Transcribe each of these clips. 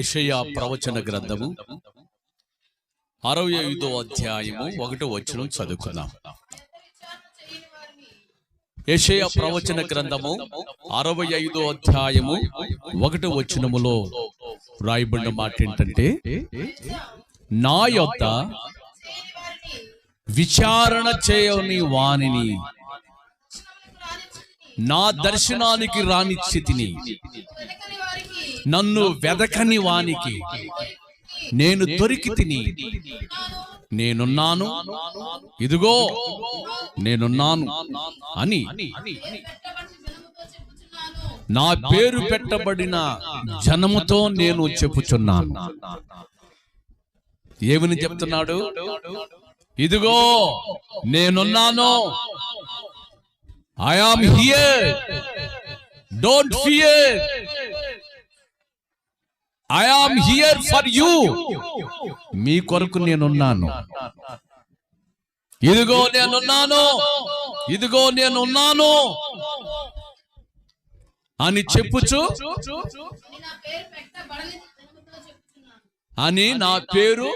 యెషయా ప్రవచన గ్రంథము. అరవై ఐదో అధ్యాయము ఒకటో వచనం చదువుకుందాం. యెషయా ప్రవచన గ్రంథము అరవై ఐదో అధ్యాయము ఒకటో వచనములో రాయబడిన మాట ఏంటంటే నా యొక్క విచారణ చేయని వానిని నా దర్శనానికి రానిచ్చితిని నన్ను వెదకని వానికి. నేను దొరికి తిని. నేనున్నాను. ఇదిగో నేనున్నాను అని. నా పేరు పెట్టబడిన జనముతో నేను చెప్పుచున్నాను. ఏమని చెప్తున్నాడు? ఇదిగో నేనున్నాను. I am here don't fear I am here for you మీ కొరకు నేనున్నాను. ఇదిగో నేనున్నాను. ఇదిగో నేనున్నాను. అని చెప్పుచు. అని నా పేరు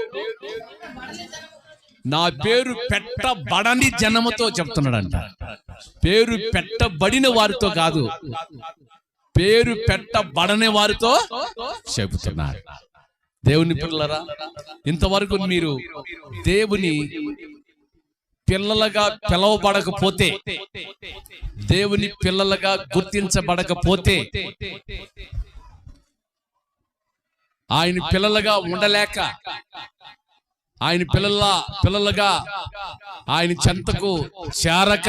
నా పేరు పెట్టబడని జనముతో చెప్తున్నాడంట. పేరు పెట్టబడిన వారితో కాదు. పేరు పెట్టబడని వారితో చెబుతున్నారు. దేవుని పిల్లరా ఇంతవరకు మీరు దేవుని పిల్లలుగా పిలవబడకపోతే దేవుని పిల్లలుగా గుర్తించబడకపోతే ఆయన పిల్లలుగా ఉండలేక ఆయన పిల్లల పిల్లలుగా ఆయన చెంతకు చేరక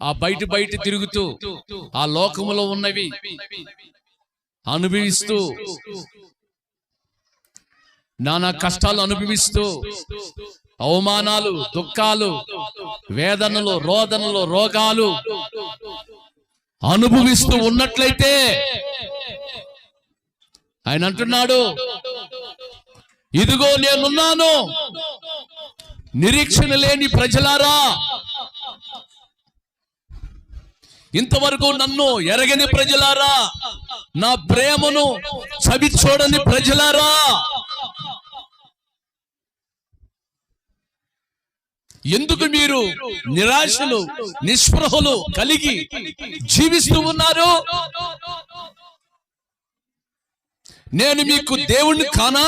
ఆ బయట బయట తిరుగుతూ ఆ లోకములో ఉన్నవి అనుభవిస్తూ నానా కష్టాలు అనుభవిస్తూ అవమానాలు దుఃఖాలు వేదనలు రోదనలు రోగాలు అనుభవిస్తూ ఉన్నట్లయితే ఆయన అంటున్నాడు ఇదిగో నేనున్నాను నిరీక్షణ లేని ప్రజలారా ఇంతవరకు నన్ను ఎరగని ప్రజలారా? నా ప్రేమను చవి చూడని ప్రజలారా? ఎందుకు మీరు నిరాశలు నిస్పృహలు కలిగి జీవిస్తూ ఉన్నారు? నేను మీకు దేవుణ్ణి కానా?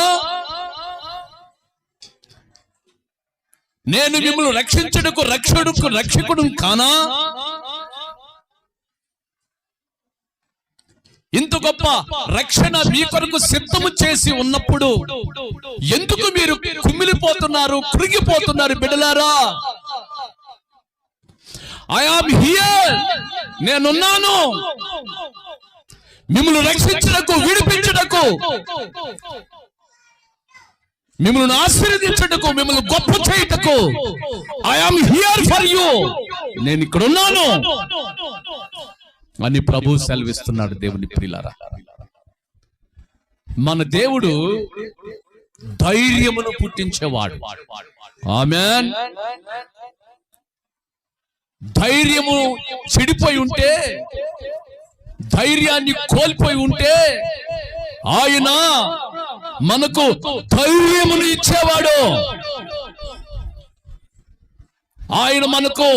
నేను మిమ్మల్ని రక్షించడకు రక్షకుడు రక్షకుడు కానా? ఇంత గొప్ప రక్షణ మీ కొరకు సిద్ధము చేసి ఉన్నప్పుడు ఎందుకు మీరు కుమిలిపోతున్నారు కృగిపోతున్నారు బిడలారా ఐ ఆమ్ హియర్ నేనున్నాను. మిమ్మల్ని రక్షించడకు విడిపించడకు మిమ్మల్ని ఆశీర్వదించటకు మిమ్మల్ని గొప్ప చేయుటకు ఐ హియర్ ఫర్ యూ నేను ఇక్కడ ఉన్నాను. అని ప్రభు సెలవిస్తున్నాడు దేవుని ప్రిలారా మన దేవుడు ధైర్యమును పుట్టించేవాడు. ఆమెన్. ధైర్యము చెడిపోయి ఉంటే ధైర్యాన్ని కోల్పోయి ఉంటే ఆయన మనకు ధైర్యమును ఇచ్చేవాడు. ఆయన మనకు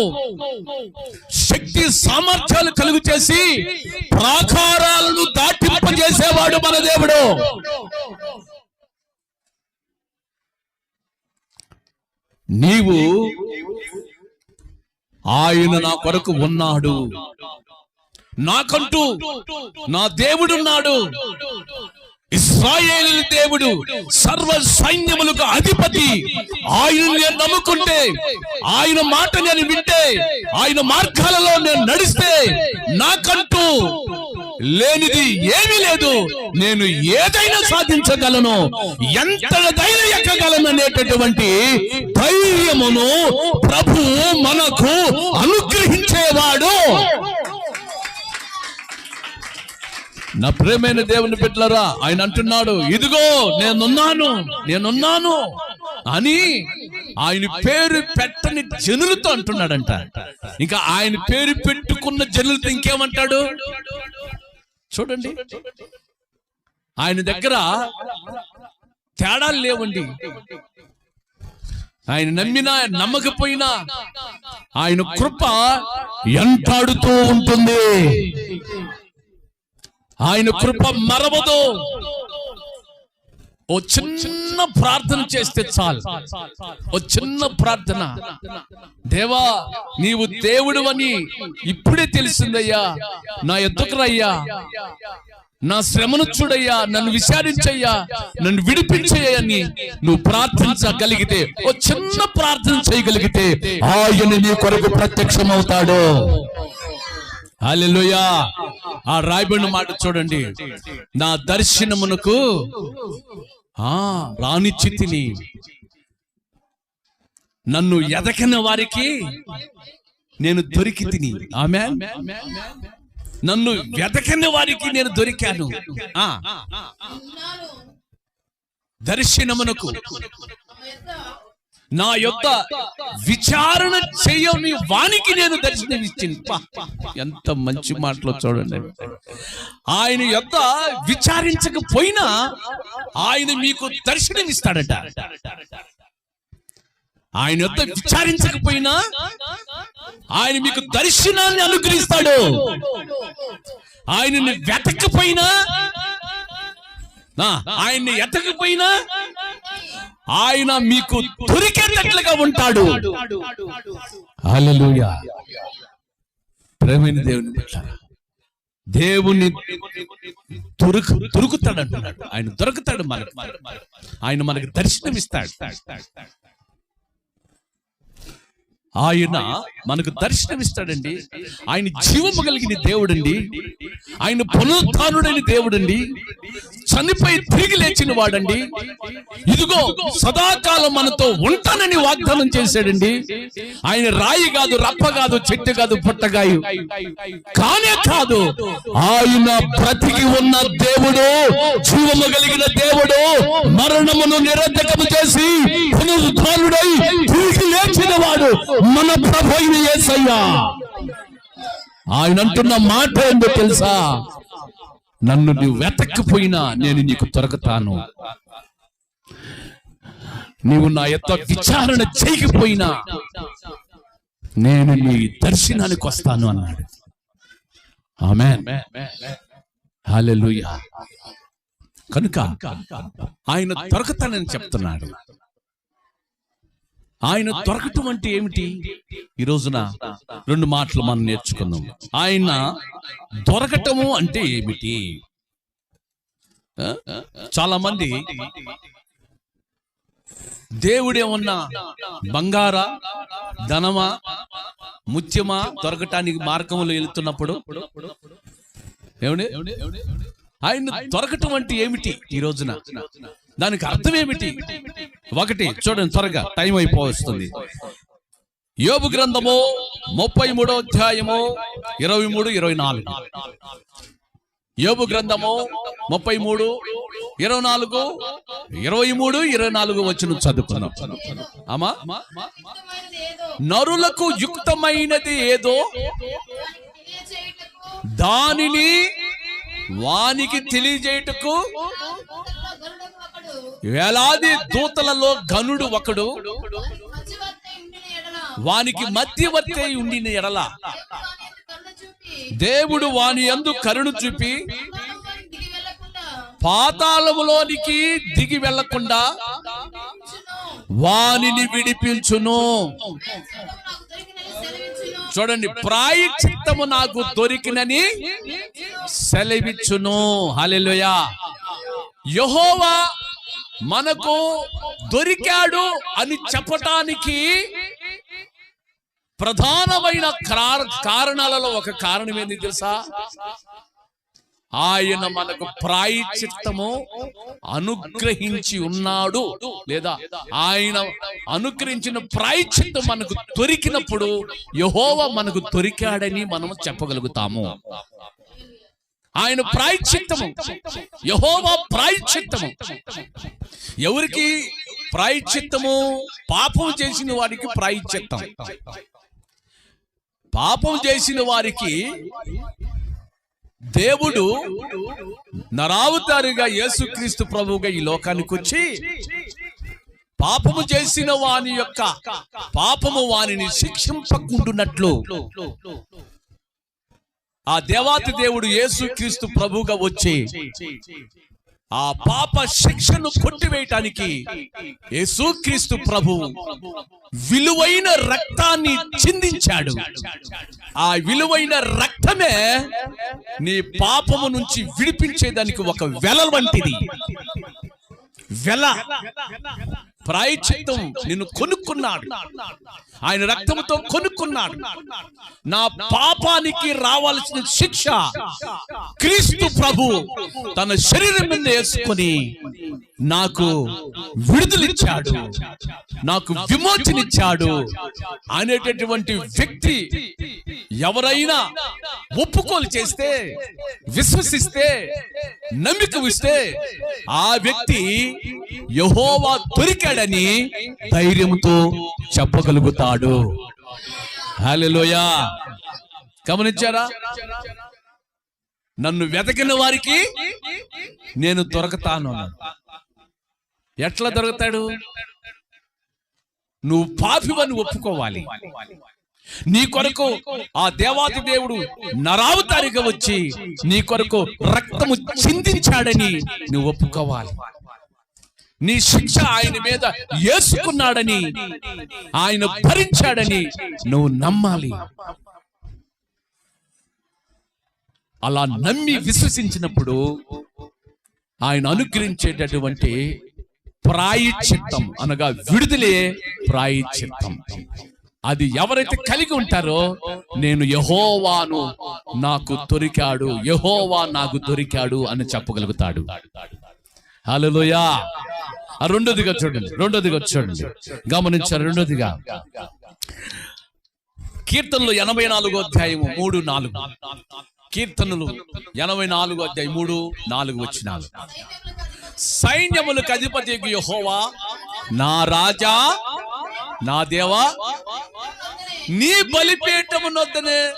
శక్తి సామర్థ్యాలు కలుగు చేసి ప్రాకారాలను దాటింపజేసేవాడు మన దేవుడు. నీవు ఆయన నా కొరకు ఉన్నాడు. నాకంటూ నా దేవుడున్నాడు. ఇస్రాయేలు దేవుడు సర్వ సైన్యములకు అధిపతి. ఆయన నేను నమ్ముకుంటే ఆయన మాట నేను వింటే ఆయన మార్గాలలో నేను నడిస్తే నాకంటూ లేనిది ఏమీ లేదు. నేను ఏదైనా సాధించగలను ఎంత ధైర్యం ఎక్కగలను అనేటటువంటి ధైర్యమును ప్రభు మనకు అనుగ్రహించేవాడు. నా ప్రేమైన దేవుని బిడ్డలరా ఆయన అంటున్నాడు ఇదిగో నేనున్నాను నేనున్నాను అని ఆయన పేరు పెట్టని జనులతో అంటున్నాడంట. ఇంకా ఆయన పేరు పెట్టుకున్న జనులతో ఇంకేమంటాడు? చూడండి. ఆయన దగ్గర తేడాలు లేవండి. ఆయన నమ్మినా నమ్మకపోయినా ఆయన కృప ఎంటాడుతూ ఉంటుంది. ఆయన కృప మరవదు. ఓ చిన్న ప్రార్థన చేస్తే చాలు. ఓ చిన్న ప్రార్థన. దేవా నీవు దేవుడు అని ఇప్పుడే తెలిసిందయ్యా. నా ఎద్దుకురయ్యా నా శ్రమను చూడయ్యా. నన్ను విచారించయ్యా. నన్ను విడిపించయ్యని నువ్వు ప్రార్థించగలిగితే ఓ చిన్న ప్రార్థన చేయగలిగితే ఆయన నీ కొరకు ప్రత్యక్షమవుతాడు. హల్లెలూయా. ఆ రాయబడిన మాట చూడండి. నా దర్శనమునకు ఆ రానిచ్చితిని నన్ను ఎదకని వారికి నేను దొరికి తిని ఆమె నన్ను వెదకని వారికి నేను దొరికాను. ఆ. దర్శనమునకు. నా యొక్క విచారణ చేయని వానికి నేను దర్శనం ఇచ్చింది ఎంత మంచి మాటలో చూడండి. ఆయన యొక్క విచారించకపోయినా ఆయన మీకు దర్శనం ఇస్తాడట ఆయన యొక్క విచారించకపోయినా ఆయన మీకు దర్శనాన్ని అనుగ్రహిస్తాడు. ఆయనని వెతకపోయినా ఆయన్ని ఎతకపోయినా ఆయన మీకు దొరికేటట్లుగా ఉంటాడు. హల్లెలూయా. ప్రేమైన దేవుని దేవుని దొరుకు దొరుకుతాడు అంటున్నాడు ఆయన దొరుకుతాడు మనకు. ఆయన మనకు దర్శనం ఇస్తాడు ఆయన మనకు దర్శనమిస్తాడండి. ఆయన జీవము కలిగిన దేవుడండి. ఆయన పునరుత్డైన దేవుడండి. చనిపోయి తిరిగి లేచిన వాడండి. ఇదిగో సదాకాలం మనతో ఉంటానని వాగ్దానం చేశాడండి. ఆయన రాయి కాదు రప్ప కాదు చెట్టు కాదు పుట్టగాయు కానే కాదు ఆయన బ్రతికి ఉన్న దేవుడు జీవము కలిగిన దేవుడు మరణమును నిరర్ధకము చేసి పునరుద్ధానుడై తిరిగి లేచిన వాడు మన ప్రభు ఏసయ్యా ఆయన అంటున్న మాట ఏందో తెలుసా? నన్ను నువ్వు వెతకపోయినా నేను నీకు దొరకతాను నీవు నా యొక్క విచారణ చేయకపోయినా నేను నీ దర్శనానికి వస్తాను అన్నాడు. ఆమె హల్లెలూయా. కనుక ఆయన దొరకతానని చెప్తున్నాడు. ఆయన దొరకటం అంటే ఏమిటి? ఈ రోజున రెండు మాటలు మనం నేర్చుకుందాం. ఆయన దొరకటము అంటే ఏమిటి? చాలా మంది దేవుడేమన్నా బంగారా ధనమా ముత్యమా దొరకటానికి మార్గంలో వెళుతున్నప్పుడు? ఏమండి? ఆయన దొరకటం అంటే ఏమిటి ఈ రోజున? దానికి అర్థం ఏమిటి? ఒకటి చూడండి త్వరగా టైం అయిపోవస్తుంది. యోబు గ్రంథము ముప్పై మూడో అధ్యాయము ఇరవై మూడు ఇరవై నాలుగు యోబు గ్రంథము ముప్పై మూడు ఇరవై నాలుగు ఇరవై మూడు ఇరవై నాలుగు వచ్చిన చదువుకున్నాం. అమ్మా నరులకు యుక్తమైనది ఏదో దానిని వానికి తెలియజేయుటకు వేలాది దూతలలో గనుడు ఒకడు. వానికి మధ్యవర్తి ఉండిన ఎడల. దేవుడు వాని ఎందు కరుణ చూపి దిగి వెళ్ళకుండా పాతాళములోనికి దిగి వెళ్ళకుండా వానిని విడిపించును. చూడండి ప్రాయచిత్తము నాకు దొరికినని సెలవిచ్చును. హల్లెలూయా. యహోవా మనకు దొరికాడు అని చెప్పటానికి ప్రధానమైన కార- కారణాలలో ఒక కారణం ఏంది తెలుసా? ఆయన మనకు ప్రాయచిత్తము అనుగ్రహించి ఉన్నాడు లేదా ఆయన అనుగ్రహించిన ప్రాయచిత్తం మనకు దొరికినప్పుడు యహోవ మనకు దొరికాడని మనం చెప్పగలుగుతాము. ఆయన ప్రాయచిత్తము యహోవా ప్రాయచిత్తము ఎవరికి ప్రాయచిత్తము పాపం చేసిన వారికి ప్రాయచిత్తం పాపం చేసిన వారికి దేవుడు నరావతారిగా యేసుక్రీస్తు ప్రభువుగా ఈ లోకానికి వచ్చి పాపము చేసిన వాని యొక్క పాపము వానిని శిక్షింపకుండునట్లు ఆ దేవాతి దేవుడు యేసుక్రీస్తు ప్రభువుగా వచ్చి ఆ పాప శిక్షను కొట్టివేయటానికి యేసుక్రీస్తు ప్రభు విలువైన రక్తాన్ని చిందించాడు. ఆ విలువైన రక్తమే నీ పాపము నుంచి విడిపించేదానికి ఒక వెల వంటిది. వెల. ప్రాయచిత్తం నిన్ను కొనుక్కున్నాడు. ఆయన రక్తంతో కొనుక్కున్నాడు. నా పాపానికి రావాల్సిన శిక్ష క్రీస్తు ప్రభు తన శరీరం మీద వేసుకొని నాకు విడుదలిచ్చాడు. నాకు విమోచనిచ్చాడు అనేటటువంటి వ్యక్తి ఎవరైనా ఒప్పుకోలు చేస్తే విశ్వసిస్తే నమ్మిక ఇస్తే ఆ వ్యక్తి యహోవా దొరికాడని ధైర్యంతో చెప్పగలుగుతాడు. హల్లెలూయా. గమనించారా? నన్ను వెతకిన వారికి నేను దొరకతాను అన్నాడు. ఎట్లా దొరుకుతాడు? నువ్వు పాపివని ఒప్పుకోవాలి. నీ కొరకు ఆ దేవాది దేవుడు నరావతారిగా వచ్చి నీ కొరకు రక్తము చిందించాడని నువ్వు ఒప్పుకోవాలి. నీ శిక్ష ఆయన మీద వేసుకున్నాడని ఆయన భరించాడని నువ్వు నమ్మాలి. అలా నమ్మి విశ్వసించినప్పుడు ఆయన అనుగ్రహించేటటువంటి ప్రాయిచిత్తం అనగా విడుదలే ప్రాయిచిత్తం అది ఎవరైతే కలిగి ఉంటారో నేను యహోవాను నాకు దొరికాడు యహోవా నాకు దొరికాడు అని చెప్పగలుగుతాడు. హలోయా రెండోదిగా చూడండి రెండోదిగా చూడండి. గమనించారు రెండోదిగా. కీర్తనలు ఎనభై నాలుగో అధ్యాయము మూడు నాలుగు. కీర్తనలు ఎనభై నాలుగో అధ్యాయం మూడు నాలుగు వచ్చినాలు సైన్యములకు అధిపతి యహోవా నా రాజా నా దేవా నీ బలిపీఠము నొద్దనే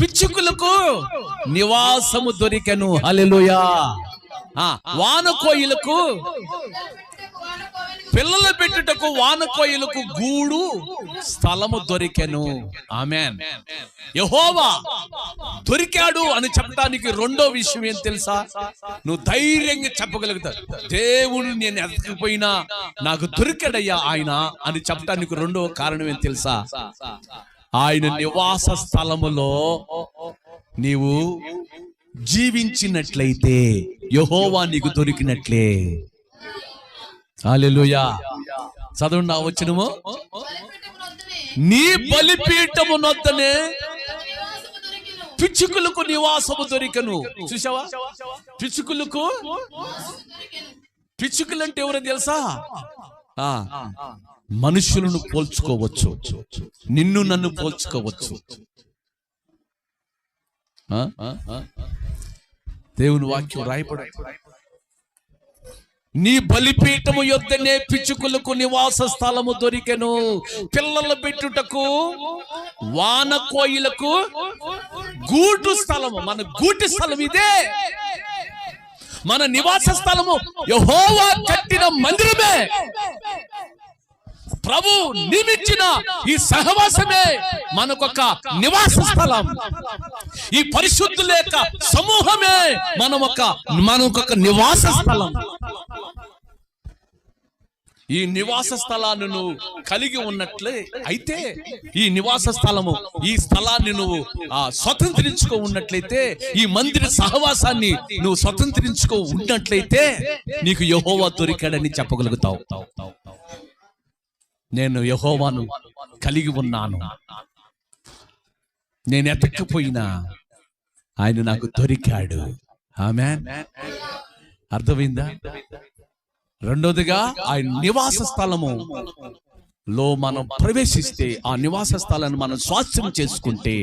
పిచ్చుకులకు నివాసము దొరికెను. హల్లెలూయా. ఆ వానకోయిలకు పిల్లలు పెట్టుటకు వానకోయలకు గూడు స్థలము దొరికెను. ఆమెన్. యహోవా దొరికాడు అని చెప్పడానికి రెండో విషయం ఏం తెలుసా? నువ్వు ధైర్యంగా చెప్పగలుగుతావు దేవుడు నేను ఎదకపోయినా నాకు దొరికాడయ్యా ఆయన అని చెప్పడానికి రెండో కారణం ఏం తెలుసా? ఆయన నివాస స్థలములో నీవు జీవించినట్లయితే యహోవా నీకు దొరికినట్లే. హల్లెలూయా. చదవండి ఆ వచ్చినము బలిపీఠమునొద్దనే నీ బలిపీఠము నొద్దనే నివాసము దొరికెను పిచ్చుకులకు నివాసము దొరికను. చూసావా పిచ్చుకులకు నివాసము దొరికెను పిచ్చుకలు అంటే ఎవరో తెలుసా? ఆ మనుషులను పోల్చుకోవచ్చు. నిన్ను నన్ను పోల్చుకోవచ్చు? దేవుని వాక్యం రాయపడు నీ బలిపీఠము యొద్దనే పిచ్చుకులకు నివాస స్థలము దొరికెను. పిల్లలు పెట్టుటకు వాన కోయిలకు గూటు స్థలము. మన గూటి స్థలం ఇదే. మన నివాస స్థలము యహోవా కట్టిన మందిరమే. ప్రభు నియమించిన ఈ సహవాసమే మనకొక నివాస స్థలం. ఈ పరిశుద్ధుల యొక్క సమూహమే మనమొక మనకొక నివాస స్థలం. ఈ నివాస స్థలాన్ని నువ్వు కలిగి ఉన్నట్లే అయితే ఈ నివాస స్థలము ఈ స్థలాన్ని నువ్వు ఆ స్వతంత్రించుకో ఉన్నట్లయితే ఈ మందిర సహవాసాన్ని నువ్వు స్వతంత్రించుకో ఉన్నట్లయితే నీకు యహోవా దొరికాడని చెప్పగలుగుతావు. నేను యహోవాను కలిగి ఉన్నాను. నేను ఎతకపోయినా ఆయన నాకు దొరికాడు. ఆమె అర్థమైందా? రెండోదిగా ఆయన నివాస స్థలము. లో మనం ప్రవేశిస్తే ఆ నివాస స్థలాన్ని మనం స్వాస్థ్యం చేసుకుంటే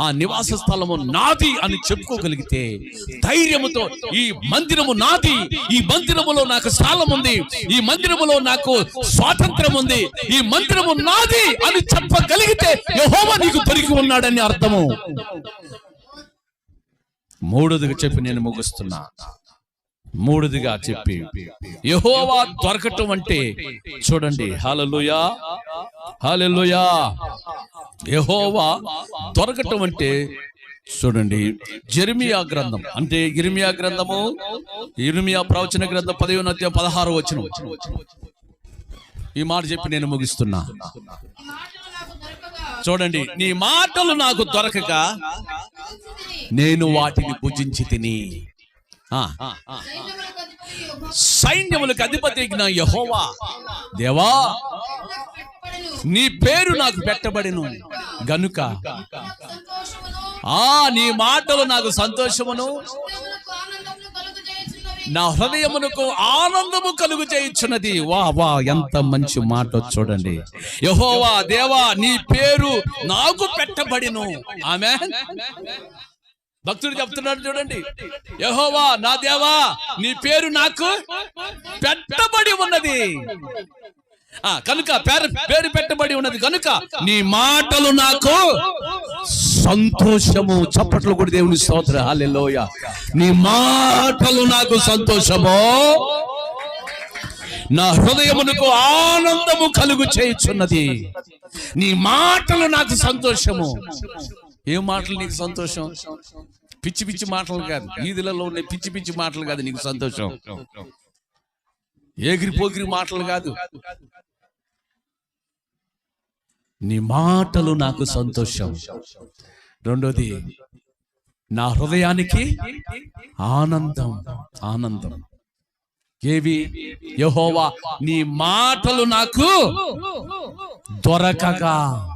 ఆ నివాస స్థలము నాది అని చెప్పుకోగలిగితే ధైర్యముతో ఈ మందిరము నాది ఈ మందిరములో నాకు స్థలం ఉంది ఈ మందిరములో నాకు స్వాతంత్రం ఉంది ఈ మందిరము నాది అని చెప్పగలిగితే యహోవా నీకు దొరికి ఉన్నాడని అర్థము. మూడోదిగా చెప్పి నేను ముగిస్తున్నా. మూడుదిగా చెప్పి యహోవా దొరకటం అంటే చూడండి హల్లెలూయా హల్లెలూయా యహోవా దొరకటం అంటే చూడండి జెర్మియా గ్రంథం. అంటే ఇర్మియా గ్రంథము ఇర్మియా ప్రవచన గ్రంథం పదిహేను అధ్యాయం పదహారు వచ్చిన ఈ మాట చెప్పి నేను ముగిస్తున్నా. చూడండి నీ మాటలు నాకు దొరకక నేను వాటిని పూజించి తిని సైన్యములకు అధిపతి యహోవా. దేవా నీ పేరు నాకు పెట్టబడిను. గనుక ఆ నీ మాటలు నాకు సంతోషమును. నా హృదయమునకు ఆనందము కలుగు చేయుచున్నది. వా వా ఎంత మంచి మాట చూడండి. యహోవా దేవా నీ పేరు నాకు పెట్టబడిను. ఆమె భక్తుడు చెప్తున్నాడు చూడండి. యహోవా నా దేవా నీ పేరు నాకు పెట్టబడి ఉన్నది. ఆ కనుక పేరు పేరు పెట్టబడి ఉన్నది. కనుక నీ మాటలు నాకు సంతోషము. చప్పట్లు కూడా దేవుని స్తోత్ర. హల్లెలూయా. నీ మాటలు నాకు సంతోషము. నా హృదయమునకు ఆనందము కలుగు చేయుచున్నది. నీ మాటలు నాకు సంతోషము. ఏ మాటలు నీకు సంతోషం? పిచ్చి పిచ్చి మాటలు కాదు. వీధులలో ఉండే పిచ్చి పిచ్చి మాటలు కాదు నీకు సంతోషం. ఏగిరి పోగిరి మాటలు కాదు. నీ మాటలు నాకు సంతోషం. రెండోది నా హృదయానికి ఆనందం ఆనందం. ఏవి? యహోవా నీ మాటలు నాకు దొరకగా.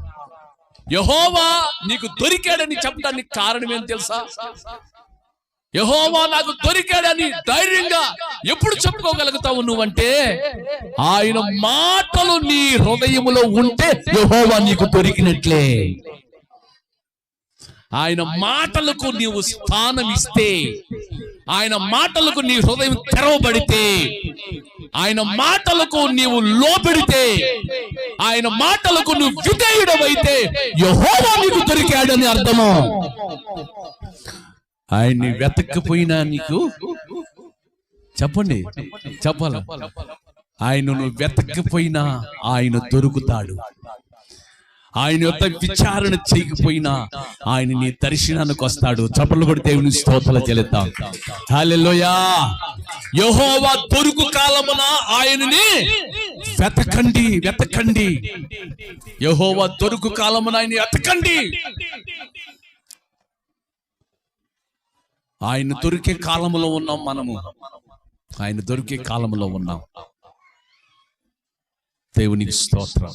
యహోవా నీకు దొరికాడని చెప్పడానికి కారణం ఏం తెలుసా? యహోవా నాకు దొరికాడని ధైర్యంగా ఎప్పుడు చెప్పుకోగలుగుతావు నువ్వంటే ఆయన మాటలు నీ హృదయములో ఉంటే యహోవా నీకు దొరికినట్లే. ఆయన మాటలకు నీవు స్థానం ఇస్తే ఆయన మాటలకు నీ హృదయం తెరవబడితే ఆయన మాటలకు నీవు లోబెడితే ఆయన మాటలకు నువ్వు విధేయుడమైతే యహోవా నీకు దొరికాడని అర్థము? ఆయన్ని వెతక్కపోయినా నీకు చెప్పండి చెప్పాల? ఆయన నువ్వు వెతక్కపోయినా ఆయన దొరుకుతాడు. ఆయన యొక్క విచారణ చేయకపోయినా ఆయన నీ దర్శనానికి వస్తాడు. చప్పట్లు కూడా దేవుని స్తోత్రాలు చెల్లిద్దాం హల్లెలూయా. యెహోవా దొరుకు కాలమున ఆయనని వెతకండి వెతకండి. యెహోవా దొరుకు కాలమున ఆయన వెతకండి. ఆయన దొరికే కాలంలో ఉన్నాం మనము. ఆయన దొరికే కాలంలో ఉన్నాం. దేవునికి స్తోత్రం.